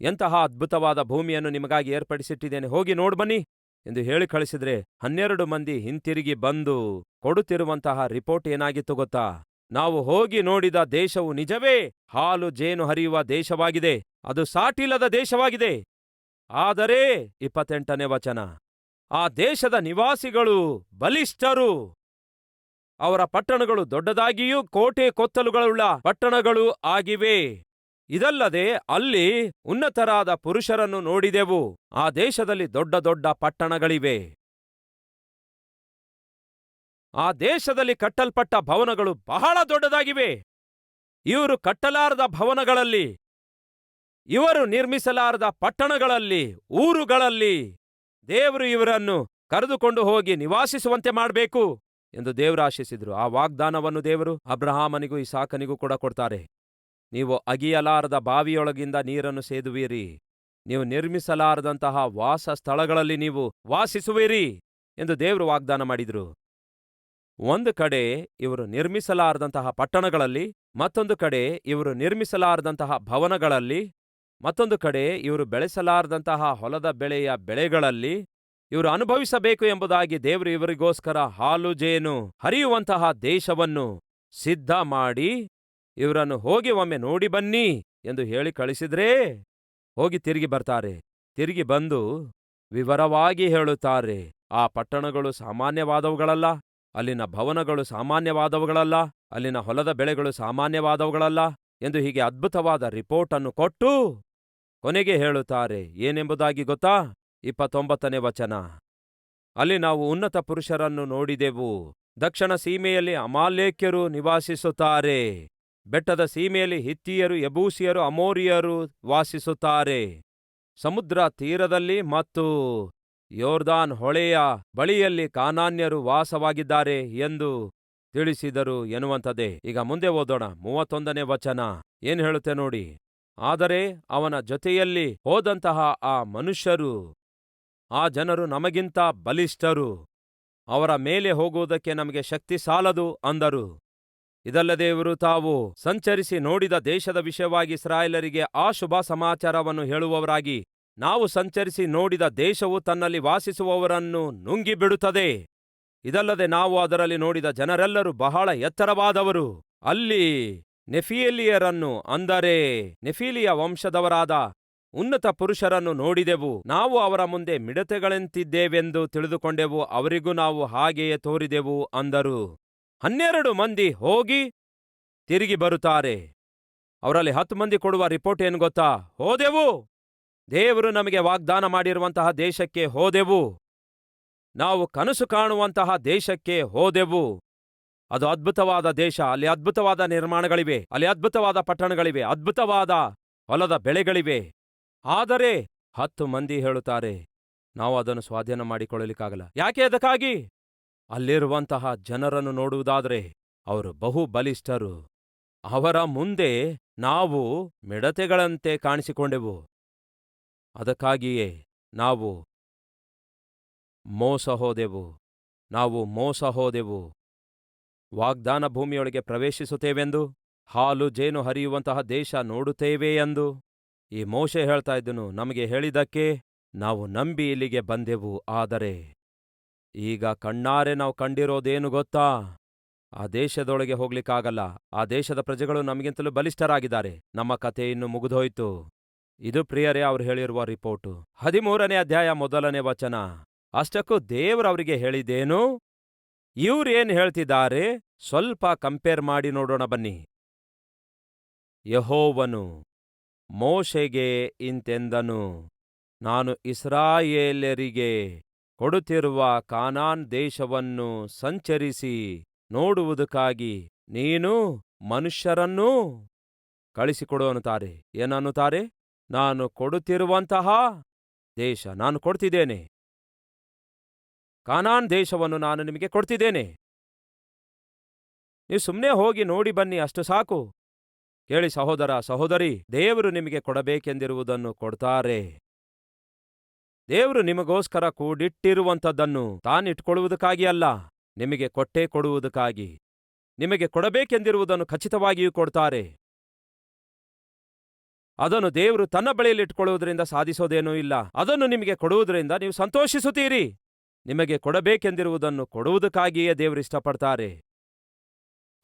S1: ಎಂತಹ ಅದ್ಭುತವಾದ ಭೂಮಿಯನ್ನು ನಿಮಗಾಗಿ ಏರ್ಪಡಿಸಿಟ್ಟಿದ್ದೇನೆ, ಹೋಗಿ ನೋಡ್ಬನ್ನಿ ಎಂದು ಹೇಳಿ ಕಳಿಸಿದ್ರೆ ಹನ್ನೆರಡು ಮಂದಿ ಹಿಂತಿರುಗಿ ಬಂದು ಕೊಡುತ್ತಿರುವಂತಹ ರಿಪೋರ್ಟ್ ಏನಾಗಿತ್ತು ಗೊತ್ತಾ? ನಾವು ಹೋಗಿ ನೋಡಿದ ದೇಶವು ನಿಜವೇ ಹಾಲು ಜೇನು ಹರಿಯುವ ದೇಶವಾಗಿದೆ, ಅದು ಸಾಟಿಲ್ಲದ ದೇಶವಾಗಿದೆ. ಆದರೆ ಇಪ್ಪತ್ತೆಂಟನೇ ವಚನ, ಆ ದೇಶದ ನಿವಾಸಿಗಳು ಬಲಿಷ್ಠರು. ಅವರ ಪಟ್ಟಣಗಳು ದೊಡ್ಡದಾಗಿಯೂ ಕೋಟೆ ಕೊತ್ತಲುಗಳುಳ್ಳ ಪಟ್ಟಣಗಳು ಆಗಿವೆ. ಇದಲ್ಲದೆ ಅಲ್ಲಿ ಉನ್ನತರಾದ ಪುರುಷರನ್ನು ನೋಡಿದೆವು, ಆ ದೇಶದಲ್ಲಿ ದೊಡ್ಡ ದೊಡ್ಡ ಪಟ್ಟಣಗಳಿವೆ. ಆ ದೇಶದಲ್ಲಿ ಕಟ್ಟಲ್ಪಟ್ಟ ಭವನಗಳು ಬಹಳ ದೊಡ್ಡದಾಗಿವೆ. ಇವರು ಕಟ್ಟಲಾರದ ಭವನಗಳಲ್ಲಿ, ಇವರು ನಿರ್ಮಿಸಲಾರದ ಪಟ್ಟಣಗಳಲ್ಲಿ, ಊರುಗಳಲ್ಲಿ ದೇವರು ಇವರನ್ನು ಕರೆದುಕೊಂಡು ಹೋಗಿ ನಿವಾಸಿಸುವಂತೆ ಮಾಡಬೇಕು ಎಂದು ದೇವರು ಆಶಿಸಿದರು. ಆ ವಾಗ್ದಾನವನ್ನು ದೇವರು ಅಬ್ರಹಾಮನಿಗೂ ಇಸಾಕನಿಗೂ ಕೂಡ ಕೊಡ್ತಾರೆ. ನೀವು ಅಗಿಯಲಾರದ ಬಾವಿಯೊಳಗಿಂದ ನೀರನ್ನು ಸೇದುವಿರಿ. ನೀವು ನಿರ್ಮಿಸಲಾರದಂತಹ ವಾಸ ಸ್ಥಳಗಳಲ್ಲಿ ನೀವು ವಾಸಿಸುವಿರಿ ಎಂದು ದೇವರು ವಾಗ್ದಾನ ಮಾಡಿದ್ರು. ಒಂದು ಕಡೆ ಇವರು ನಿರ್ಮಿಸಲಾರದಂತಹ ಪಟ್ಟಣಗಳಲ್ಲಿ, ಮತ್ತೊಂದು ಕಡೆ ಇವರು ನಿರ್ಮಿಸಲಾರದಂತಹ ಭವನಗಳಲ್ಲಿ, ಮತ್ತೊಂದು ಕಡೆ ಇವರು ಬೆಳೆಸಲಾರದಂತಹ ಹೊಲದ ಬೆಳೆಯ ಬೆಳೆಗಳಲ್ಲಿ ಇವರು ಅನುಭವಿಸಬೇಕು ಎಂಬುದಾಗಿ ದೇವರು ಇವರಿಗೋಸ್ಕರ ಹಾಲು ಜೇನು ಹರಿಯುವಂತಹ ದೇಶವನ್ನು ಸಿದ್ಧ ಮಾಡಿ ಇವರನ್ನು ಹೋಗಿ ಒಮ್ಮೆ ನೋಡಿ ಬನ್ನಿ ಎಂದು ಹೇಳಿ ಕಳಿಸಿದ್ರೇ ಹೋಗಿ ತಿರುಗಿ ಬರ್ತಾರೆ. ತಿರುಗಿ ಬಂದು ವಿವರವಾಗಿ ಹೇಳುತ್ತಾರೆ. ಆ ಪಟ್ಟಣಗಳು ಸಾಮಾನ್ಯವಾದವುಗಳಲ್ಲ. ಅಲ್ಲಿನ ಭವನಗಳು ಸಾಮಾನ್ಯವಾದವುಗಳಲ್ಲ, ಅಲ್ಲಿನ ಹೊಲದ ಬೆಳೆಗಳು ಸಾಮಾನ್ಯವಾದವುಗಳಲ್ಲ ಎಂದು ಹೀಗೆ ಅದ್ಭುತವಾದ ರಿಪೋರ್ಟ್ ಅನ್ನು ಕೊಟ್ಟು ಕೊನೆಗೆ ಹೇಳುತ್ತಾರೆ. ಏನೆಂಬುದಾಗಿ ಗೊತ್ತಾ? ಇಪ್ಪತ್ತೊಂಬತ್ತನೇ ವಚನ. ಅಲ್ಲಿ ನಾವು ಉನ್ನತ ಪುರುಷರನ್ನು ನೋಡಿದೆವು. ದಕ್ಷಿಣ ಸೀಮೆಯಲ್ಲಿ ಅಮಾಲೇಕ್ಯರು ನಿವಾಸಿಸುತ್ತಾರೆ. ಬೆಟ್ಟದ ಸೀಮೆಯಲ್ಲಿ ಹಿತ್ತಿಯರು ಎಬೂಸಿಯರು ಅಮೋರಿಯರು ವಾಸಿಸುತ್ತಾರೆ. ಸಮುದ್ರ ತೀರದಲ್ಲಿ ಮತ್ತು ಯೋರ್ದಾನ್ ಹೊಳೆಯ ಬಳಿಯಲ್ಲಿ ಕಾನಾನ್ಯರು ವಾಸವಾಗಿದ್ದಾರೆ ಎಂದು ತಿಳಿಸಿದರು ಎನ್ನುವಂಥದ್ದೇ. ಈಗ ಮುಂದೆ ಓದೋಣ. ಮೂವತ್ತೊಂದನೇ ವಚನ. ಏನ್ ಹೇಳುತ್ತೆ ನೋಡಿ. ಆದರೆ ಅವನ ಜೊತೆಯಲ್ಲಿ ಹೋದಂತಹ ಆ ಮನುಷ್ಯರು, ಆ ಜನರು ನಮಗಿಂತ ಬಲಿಷ್ಠರು. ಅವರ ಮೇಲೆ ಹೋಗುವುದಕ್ಕೆ ನಮಗೆ ಶಕ್ತಿ ಸಾಲದು ಅಂದರು. ಇದಲ್ಲದೆ ಇವರು ತಾವು ಸಂಚರಿಸಿ ನೋಡಿದ ದೇಶದ ವಿಷಯವಾಗಿ ಇಸ್ರಾಯೇಲರಿಗೆ ಆ ಶುಭ ಸಮಾಚಾರವನ್ನು ಹೇಳುವವರಾಗಿ ನಾವು ಸಂಚರಿಸಿ ನೋಡಿದ ದೇಶವು ತನ್ನಲ್ಲಿ ವಾಸಿಸುವವರನ್ನು ನುಂಗಿಬಿಡುತ್ತದೆ. ಇದಲ್ಲದೆ ನಾವು ಅದರಲ್ಲಿ ನೋಡಿದ ಜನರೆಲ್ಲರೂ ಬಹಳ ಎತ್ತರವಾದವರು. ಅಲ್ಲಿ ನೆಫಿಯಲಿಯರನ್ನು ಅಂದರೆ ನೆಫೀಲಿಯ ವಂಶದವರಾದ ಉನ್ನತ ಪುರುಷರನ್ನು ನೋಡಿದೆವು. ನಾವು ಅವರ ಮುಂದೆ ಮಿಡತೆಗಳೆಂತಿದ್ದೇವೆಂದು ತಿಳಿದುಕೊಂಡೆವು. ಅವರಿಗೂ ನಾವು ಹಾಗೆಯೇ ತೋರಿದೆವು ಅಂದರು. ಹನ್ನೆರಡು ಮಂದಿ ಹೋಗಿ ತಿರುಗಿ ಬರುತ್ತಾರೆ. ಅವರಲ್ಲಿ ಹತ್ತು ಮಂದಿ ಕೊಡುವ ರಿಪೋರ್ಟ್ ಏನು ಗೊತ್ತಾ? ಹೋದೆವು. ದೇವರು ನಮಗೆ ವಾಗ್ದಾನ ಮಾಡಿರುವಂತಹ ದೇಶಕ್ಕೆ ಹೋದೆವು. ನಾವು ಕನಸು ಕಾಣುವಂತಹ ದೇಶಕ್ಕೆ ಹೋದೆವು. ಅದು ಅದ್ಭುತವಾದ ದೇಶ, ಅಲ್ಲಿ ಅದ್ಭುತವಾದ ನಿರ್ಮಾಣಗಳಿವೆ, ಅಲ್ಲಿ ಅದ್ಭುತವಾದ ಪಟ್ಟಣಗಳಿವೆ, ಅದ್ಭುತವಾದ ಹೊಲದ ಬೆಳೆಗಳಿವೆ. ಆದರೆ ಹತ್ತು ಮಂದಿ ಹೇಳುತ್ತಾರೆ, ನಾವು ಅದನ್ನು ಸ್ವಾಧೀನ ಮಾಡಿಕೊಳ್ಳಲಿಕ್ಕಾಗಲ್ಲ. ಯಾಕೆ ಅದಕ್ಕಾಗಿ? ಅಲ್ಲಿರುವಂತಹ ಜನರನ್ನು ನೋಡುವುದಾದರೆ ಅವರು ಬಹು ಬಲಿಷ್ಠರು. ಅವರ ಮುಂದೆ ನಾವು ಮಿಡತೆಗಳಂತೆ ಕಾಣಿಸಿಕೊಂಡೆವು. ಅದಕ್ಕಾಗಿಯೇ ನಾವು ಮೋಸ ಹೋದೆವು ನಾವು ಮೋಸ ಹೋದೆವು ವಾಗ್ದಾನ ಭೂಮಿಯೊಳಗೆ ಪ್ರವೇಶಿಸುತ್ತೇವೆಂದು, ಹಾಲು ಜೇನು ಹರಿಯುವಂತಹ ದೇಶ ನೋಡುತ್ತೇವೆ ಎಂದು ಈ ಮೋಶೆ ಹೇಳ್ತಾ ಇದ್ದನು. ನಮಗೆ ಹೇಳಿದ್ದಕ್ಕೆ ನಾವು ನಂಬಿ ಇಲ್ಲಿಗೆ ಬಂದೆವು, ಆದರೆ ಈಗ ಕಣ್ಣಾರೆ ನಾವು ಕಂಡಿರೋದೇನು ಗೊತ್ತಾ? ಆ ದೇಶದೊಳಗೆ ಹೋಗ್ಲಿಕ್ಕಾಗಲ್ಲ. ಆ ದೇಶದ ಪ್ರಜೆಗಳು ನಮಗಿಂತಲೂ ಬಲಿಷ್ಠರಾಗಿದ್ದಾರೆ. ನಮ್ಮ ಕಥೆ ಇನ್ನು ಮುಗಿದೋಯ್ತು. ಇದು ಪ್ರಿಯರೇ, ಅವ್ರು ಹೇಳಿರುವ ರಿಪೋರ್ಟು. ಹದಿಮೂರನೇ ಅಧ್ಯಾಯ ಮೊದಲನೇ ವಚನ. ಅಷ್ಟಕ್ಕೂ ದೇವ್ರವರಿಗೆ ಹೇಳಿದ್ದೇನು? ಇವ್ರೇನ್ ಹೇಳ್ತಿದ್ದಾರೆ? ಸ್ವಲ್ಪ ಕಂಪೇರ್ ಮಾಡಿ ನೋಡೋಣ ಬನ್ನಿ. ಯಹೋವನು ಮೋಶೆಗೆ ಇಂತೆಂದನು. ನಾನು ಇಸ್ರಾಯೇಲರಿಗೆ ಕೊಡುತ್ತಿರುವ ಕಾನಾನ್ ದೇಶವನ್ನು ಸಂಚರಿಸಿ ನೋಡುವುದಕ್ಕಾಗಿ ನೀನು ಮನುಷ್ಯರನ್ನೂ ಕಳಿಸಿಕೊಡು ಅನ್ನುತ್ತಾರೆ. ಏನನ್ನುತ್ತಾರೆ? ನಾನು ಕೊಡುತ್ತಿರುವಂತಹ ದೇಶ ನಾನು ಕೊಡ್ತಿದ್ದೇನೆ. ಕಾನಾನ್ ದೇಶವನ್ನು ನಾನು ನಿಮಗೆ ಕೊಡ್ತಿದ್ದೇನೆ. ನೀವು ಸುಮ್ಮನೆ ಹೋಗಿ ನೋಡಿ ಬನ್ನಿ, ಅಷ್ಟು ಸಾಕು. ಕೇಳಿ ಸಹೋದರ, ಸಹೋದರಿ, ದೇವರು ನಿಮಗೆ ಕೊಡಬೇಕೆಂದಿರುವುದನ್ನು ಕೊಡ್ತಾರೆ. ದೇವರು ನಿಮಗೋಸ್ಕರ ಕೂಡಿಟ್ಟಿರುವಂಥದ್ದನ್ನು ತಾನಿಟ್ಕೊಳ್ಳುವುದಕ್ಕಾಗಿ ಅಲ್ಲ, ನಿಮಗೆ ಕೊಟ್ಟೇ ಕೊಡುವುದಕ್ಕಾಗಿ. ನಿಮಗೆ ಕೊಡಬೇಕೆಂದಿರುವುದನ್ನು ಖಚಿತವಾಗಿಯೂ ಕೊಡ್ತಾರೆ. ಅದನ್ನು ದೇವರು ತನ್ನ ಬಳಿಯಲ್ಲಿ ಇಟ್ಕೊಳ್ಳುವುದರಿಂದ ಸಾಧಿಸೋದೇನೂ ಇಲ್ಲ. ಅದನ್ನು ನಿಮಗೆ ಕೊಡುವುದರಿಂದ ನೀವು ಸಂತೋಷಿಸುತ್ತೀರಿ. ನಿಮಗೆ ಕೊಡಬೇಕೆಂದಿರುವುದನ್ನು ಕೊಡುವುದಕ್ಕಾಗಿಯೇ ದೇವರು ಇಷ್ಟಪಡ್ತಾರೆ.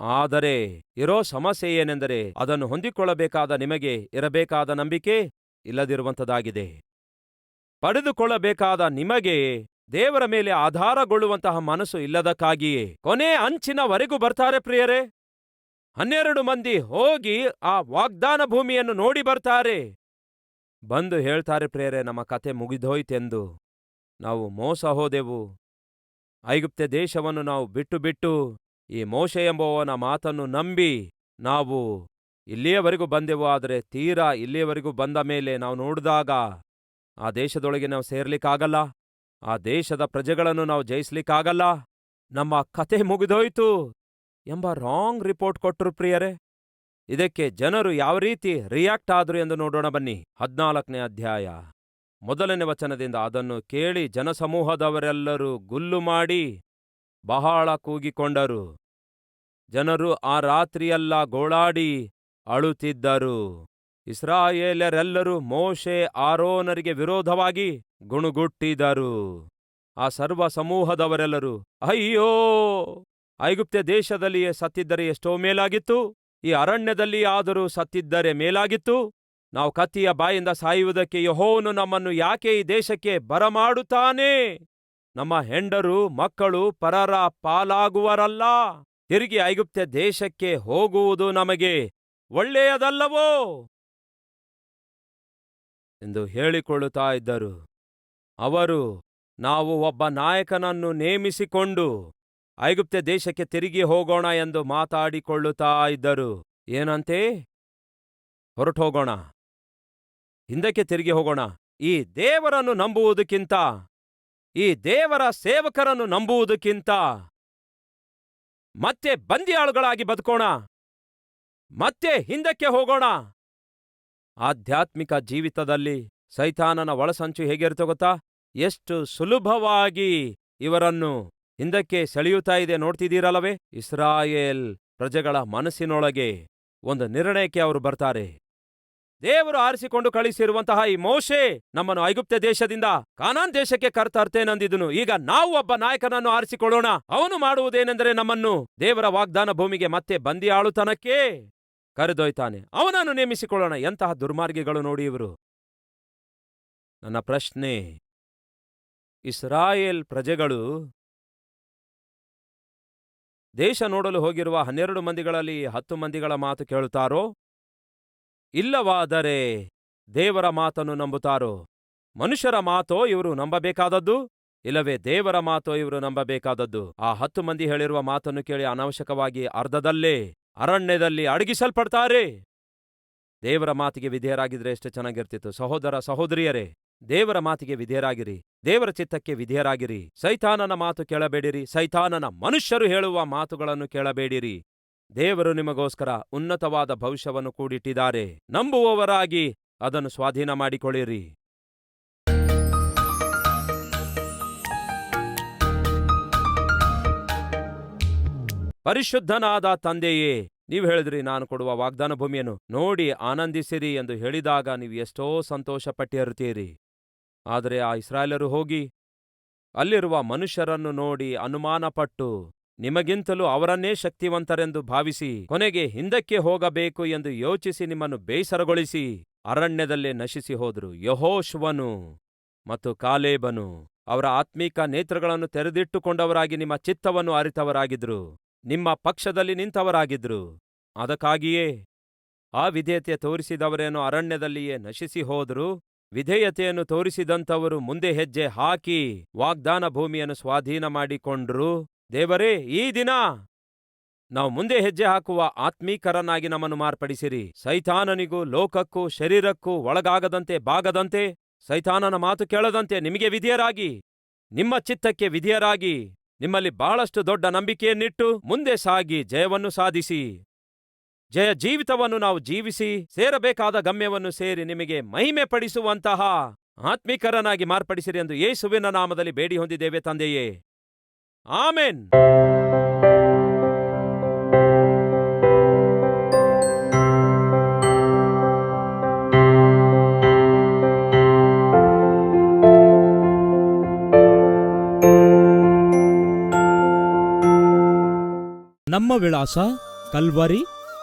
S1: ಆದರೆ ಇರೋ ಸಮಸ್ಯೆ ಏನೆಂದರೆ ಅದನ್ನು ಹೊಂದಿಕೊಳ್ಳಬೇಕಾದ ನಿಮಗೆ ಇರಬೇಕಾದ ನಂಬಿಕೆ ಇಲ್ಲದಿರುವಂಥದ್ದಾಗಿದೆ. ಪಡೆದುಕೊಳ್ಳಬೇಕಾದ ನಿಮಗೆ ದೇವರ ಮೇಲೆ ಆಧಾರಗೊಳ್ಳುವಂತಹ ಮನಸ್ಸು ಇಲ್ಲದಕ್ಕಾಗಿಯೇ ಕೊನೆ ಅಂಚಿನವರೆಗೂ ಬರ್ತಾರೆ ಪ್ರಿಯರೇ. ಹನ್ನೆರಡು ಮಂದಿ ಹೋಗಿ ಆ ವಾಗ್ದಾನ ಭೂಮಿಯನ್ನು ನೋಡಿ ಬರ್ತಾರೆ. ಬಂದು ಹೇಳ್ತಾರೆ, ಪ್ರೇರೆ, ನಮ್ಮ ಕತೆ ಮುಗಿದೋಯ್ತೆಂದು. ನಾವು ಮೋಸ ಹೋದೆವು. ಐಗುಪ್ತ ದೇಶವನ್ನು ನಾವು ಬಿಟ್ಟು ಬಿಟ್ಟು ಈ ಮೋಶೆ ಎಂಬುವವನ ಮಾತನ್ನು ನಂಬಿ ನಾವು ಇಲ್ಲಿಯವರೆಗೂ ಬಂದೆವು. ಆದರೆ ತೀರಾ ಇಲ್ಲಿಯವರೆಗೂ ಬಂದ ಮೇಲೆ ನಾವು ನೋಡಿದಾಗ ಆ ದೇಶದೊಳಗೆ ನಾವು ಸೇರ್ಲಿಕ್ಕಾಗಲ್ಲ. ಆ ದೇಶದ ಪ್ರಜೆಗಳನ್ನು ನಾವು ಜಯಿಸ್ಲಿಕ್ಕಾಗಲ್ಲ. ನಮ್ಮ ಕತೆ ಮುಗಿದೋಯ್ತು. ಎಂಬ ರಾಂಗ್ ರಿಪೋರ್ಟ್ ಕೊಟ್ಟರು ಪ್ರಿಯರೇ. ಇದಕ್ಕೆ ಜನರು ಯಾವ ರೀತಿ ರಿಯಾಕ್ಟ್ ಆದರು ಎಂದು ನೋಡೋಣ ಬನ್ನಿ. ಹದ್ನಾಲ್ಕನೇ ಅಧ್ಯಾಯ. ಮೊದಲನೇ ವಚನದಿಂದ ಅದನ್ನು ಕೇಳಿ ಜನಸಮೂಹದವರೆಲ್ಲರೂ ಗುಲ್ಲು ಮಾಡಿ ಬಹಳ ಕೂಗಿಕೊಂಡರು. ಜನರು ಆ ರಾತ್ರಿಯೆಲ್ಲ ಗೋಳಾಡಿ ಅಳುತ್ತಿದ್ದರು. ಇಸ್ರಾಯೇಲರೆಲ್ಲರೂ ಮೋಶೆ ಆರೋನರಿಗೆ ವಿರೋಧವಾಗಿ ಗುಣುಗುಟ್ಟಿದರು. ಆ ಸರ್ವ ಸಮೂಹದವರೆಲ್ಲರೂ ಅಯ್ಯೋ! ಐಗುಪ್ತ ದೇಶದಲ್ಲಿಯೇ ಸತ್ತಿದ್ದರೆ ಎಷ್ಟೋ ಮೇಲಾಗಿತ್ತು, ಈ ಅರಣ್ಯದಲ್ಲಿ ಆದರೂ ಸತ್ತಿದ್ದರೆ ಮೇಲಾಗಿತ್ತು. ನಾವು ಕತ್ತಿಯ ಬಾಯಿಂದ ಸಾಯುವುದಕ್ಕೆ ಯಹೋವನು ನಮ್ಮನ್ನು ಯಾಕೆ ಈ ದೇಶಕ್ಕೆ ಬರಮಾಡುತ್ತಾನೆ? ನಮ್ಮ ಹೆಂಡರು, ಮಕ್ಕಳು, ಪರರ ಪಾಲಾಗುವರಲ್ಲ. ತಿರುಗಿ ಐಗುಪ್ತ ದೇಶಕ್ಕೆ ಹೋಗುವುದು ನಮಗೆ ಒಳ್ಳೆಯದಲ್ಲವೋ? ಎಂದು ಹೇಳಿಕೊಳ್ಳುತ್ತಾ ಇದ್ದರು. ಅವರು, ನಾವು ಒಬ್ಬ ನಾಯಕನನ್ನು ನೇಮಿಸಿಕೊಂಡು ಐಗುಪ್ತ ದೇಶಕ್ಕೆ ತಿರುಗಿ ಹೋಗೋಣ ಎಂದು ಮಾತಾಡಿಕೊಳ್ಳುತ್ತಾ ಇದ್ದರು. ಏನಂತೆ? ಹೊರಟೋಗೋಣ ಹಿಂದಕ್ಕೆ ತಿರುಗಿ ಹೋಗೋಣ. ಈ ದೇವರನ್ನು ನಂಬುವುದಕ್ಕಿಂತ, ಈ ದೇವರ ಸೇವಕರನ್ನು ನಂಬುವುದಕ್ಕಿಂತ ಮತ್ತೆ ಬಂದಿಯಾಳುಗಳಾಗಿ ಬದುಕೋಣ. ಮತ್ತೆ ಹಿಂದಕ್ಕೆ ಹೋಗೋಣ. ಆಧ್ಯಾತ್ಮಿಕ ಜೀವಿತದಲ್ಲಿ ಸೈತಾನನ ಒಳಸಂಚು ಹೇಗಿರುತ್ತೆ ಗೊತ್ತಾ? ಎಷ್ಟು ಸುಲಭವಾಗಿ ಇವರನ್ನು ಹಿಂದಕ್ಕೆ ಸೆಳೆಯುತ್ತಾ ಇದೆ ನೋಡ್ತಿದ್ದೀರಲ್ಲವೇ? ಇಸ್ರಾಯೇಲ್ ಪ್ರಜೆಗಳ ಮನಸ್ಸಿನೊಳಗೆ ಒಂದು ನಿರ್ಣಯಕ್ಕೆ ಅವರು ಬರ್ತಾರೆ. ದೇವರು ಆರಿಸಿಕೊಂಡು ಕಳಿಸಿರುವಂತಹ ಈ ಮೋಶೆ ನಮ್ಮನ್ನು ಐಗುಪ್ತ ದೇಶದಿಂದ ಕಾನಾನ್ ದೇಶಕ್ಕೆ ಕರ್ತರ್ತೇನಂದಿದನು ಈಗ ನಾವು ಒಬ್ಬ ನಾಯಕನನ್ನು ಆರಿಸಿಕೊಳ್ಳೋಣ. ಅವನು ಮಾಡುವುದೇನೆಂದರೆ ನಮ್ಮನ್ನು ದೇವರ ವಾಗ್ದಾನ ಭೂಮಿಗೆ ಮತ್ತೆ ಬಂದಿ ಆಳುತನಕ್ಕೆ ಕರೆದೊಯ್ತಾನೆ ಅವನನ್ನು ನೇಮಿಸಿಕೊಳ್ಳೋಣ. ಎಂತಹ ದುರ್ಮಾರ್ಗಿಗಳು ನೋಡಿ ಇವರು. ನನ್ನ ಪ್ರಶ್ನೆ, ಇಸ್ರಾಯೇಲ್ ಪ್ರಜೆಗಳು ದೇಶ ನೋಡಲು ಹೋಗಿರುವ ಹನ್ನೆರಡು ಮಂದಿಗಳಲ್ಲಿ ಹತ್ತು ಮಂದಿಗಳ ಮಾತು ಕೇಳುತ್ತಾರೋ? ಇಲ್ಲವಾದರೆ ದೇವರ ಮಾತನ್ನು ನಂಬುತ್ತಾರೋ? ಮನುಷ್ಯರ ಮಾತೋ ಇವರು ನಂಬಬೇಕಾದದ್ದು? ಇಲ್ಲವೇ ದೇವರ ಮಾತೋ ಇವರು ನಂಬಬೇಕಾದದ್ದು? ಆ ಹತ್ತು ಮಂದಿ ಹೇಳಿರುವ ಮಾತನ್ನು ಕೇಳಿ ಅನಾವಶ್ಯಕವಾಗಿ ಅರ್ಧದಲ್ಲೇ, ಅರಣ್ಯದಲ್ಲಿ ಅಡಗಿಸಲ್ಪಡ್ತಾರೆ. ದೇವರ ಮಾತಿಗೆ ವಿಧೇಯರಾಗಿದ್ರೆ ಎಷ್ಟು ಚೆನ್ನಾಗಿರ್ತಿತ್ತು. ಸಹೋದರ ಸಹೋದರಿಯರೇ ದೇವರ ಮಾತಿಗೆ ವಿಧೇಯರಾಗಿರಿ, ದೇವರ ಚಿತ್ತಕ್ಕೆ ವಿಧೇಯರಾಗಿರಿ, ಸೈತಾನನ ಮಾತು ಕೇಳಬೇಡಿರಿ, ಸೈತಾನನ ಮನುಷ್ಯರು ಹೇಳುವ ಮಾತುಗಳನ್ನು ಕೇಳಬೇಡಿರಿ. ದೇವರು ನಿಮಗೋಸ್ಕರ ಉನ್ನತವಾದ ಭವಿಷ್ಯವನ್ನು ಕೂಡಿಟ್ಟಿದ್ದಾರೆ. ನಂಬುವವರಾಗಿ ಅದನ್ನು ಸ್ವಾಧೀನ ಮಾಡಿಕೊಳ್ಳಿರಿ. ಪರಿಶುದ್ಧನಾದ ತಂದೆಯೇ, ನೀವು ಹೇಳಿದ್ರಿ ನಾನು ಕೊಡುವ ವಾಗ್ದಾನ ಭೂಮಿಯನ್ನು ನೋಡಿ ಆನಂದಿಸಿರಿ ಎಂದು ಹೇಳಿದಾಗ ನೀವು ಎಷ್ಟೋ ಸಂತೋಷಪಟ್ಟಿರುತ್ತೀರಿ. ಆದರೆ ಆ ಇಸ್ರಾಯೇಲರು ಹೋಗಿ, ಅಲ್ಲಿರುವ ಮನುಷ್ಯರನ್ನು ನೋಡಿ ಅನುಮಾನಪಟ್ಟು ನಿಮಗಿಂತಲೂ ಅವರನ್ನೇ ಶಕ್ತಿವಂತರೆಂದು ಭಾವಿಸಿ, ಕೊನೆಗೆ ಹಿಂದಕ್ಕೆ ಹೋಗಬೇಕು ಎಂದು ಯೋಚಿಸಿ ನಿಮ್ಮನ್ನು ಬೇಸರಗೊಳಿಸಿ, ಅರಣ್ಯದಲ್ಲೇ ನಶಿಸಿ ಹೋದರು. ಯಹೋಶ್ವನು ಮತ್ತು ಕಾಲೇಬನು ಅವರ ಆತ್ಮೀಕ ನೇತ್ರಗಳನ್ನು ತೆರೆದಿಟ್ಟುಕೊಂಡವರಾಗಿ ನಿಮ್ಮ ಚಿತ್ತವನ್ನು ಅರಿತವರಾಗಿದ್ರು ನಿಮ್ಮ ಪಕ್ಷದಲ್ಲಿ ನಿಂತವರಾಗಿದ್ರು ಅದಕ್ಕಾಗಿಯೇ ಆ ವಿಧೇಯತೆ ತೋರಿಸಿದವರೇನೋ ಅರಣ್ಯದಲ್ಲಿಯೇ ನಶಿಸಿ ಹೋದರು. ವಿಧೇಯತೆಯನ್ನು ತೋರಿಸಿದಂಥವರು ಮುಂದೆ ಹೆಜ್ಜೆ ಹಾಕಿ ವಾಗ್ದಾನ ಭೂಮಿಯನ್ನು ಸ್ವಾಧೀನ ಮಾಡಿಕೊಂಡ್ರು ದೇವರೇ, ಈ ದಿನ ನಾವು ಮುಂದೆ ಹೆಜ್ಜೆ ಹಾಕುವ ಆತ್ಮೀಕರನ್ನಾಗಿ ನಮ್ಮನ್ನು ಮಾರ್ಪಡಿಸಿರಿ. ಸೈತಾನನಿಗೂ, ಲೋಕಕ್ಕೂ, ಶರೀರಕ್ಕೂ ಒಳಗಾಗದಂತೆ, ಬಾಗದಂತೆ, ಸೈತಾನನ ಮಾತು ಕೇಳದಂತೆ ನಿಮಗೆ ವಿಧಿಯರಾಗಿ, ನಿಮ್ಮ ಚಿತ್ತಕ್ಕೆ ವಿಧಿಯರಾಗಿ ನಿಮ್ಮಲ್ಲಿ ಬಹಳಷ್ಟು ದೊಡ್ಡ ನಂಬಿಕೆಯನ್ನಿಟ್ಟು ಮುಂದೆ ಸಾಗಿ ಜಯವನ್ನು ಸಾಧಿಸಿ. ಜಯ ಜೀವಿತವನ್ನು ನಾವು ಜೀವಿಸಿ ಸೇರಬೇಕಾದ ಗಮ್ಯವನ್ನು ಸೇರಿ ನಿಮಗೆ ಮಹಿಮೆ ಪಡಿಸುವಂತಹ ಆತ್ಮಿಕರನಾಗಿ ಮಾರ್ಪಡಿಸಿರಿ ಎಂದು ಯೇಸುವಿನ ನಾಮದಲ್ಲಿ ಬೇಡಿ ಹೊಂದಿದ್ದೇವೆ ತಂದೆಯೇ. ಆಮೇನ್.
S2: ನಮ್ಮ ವಿಳಾಸ Calvary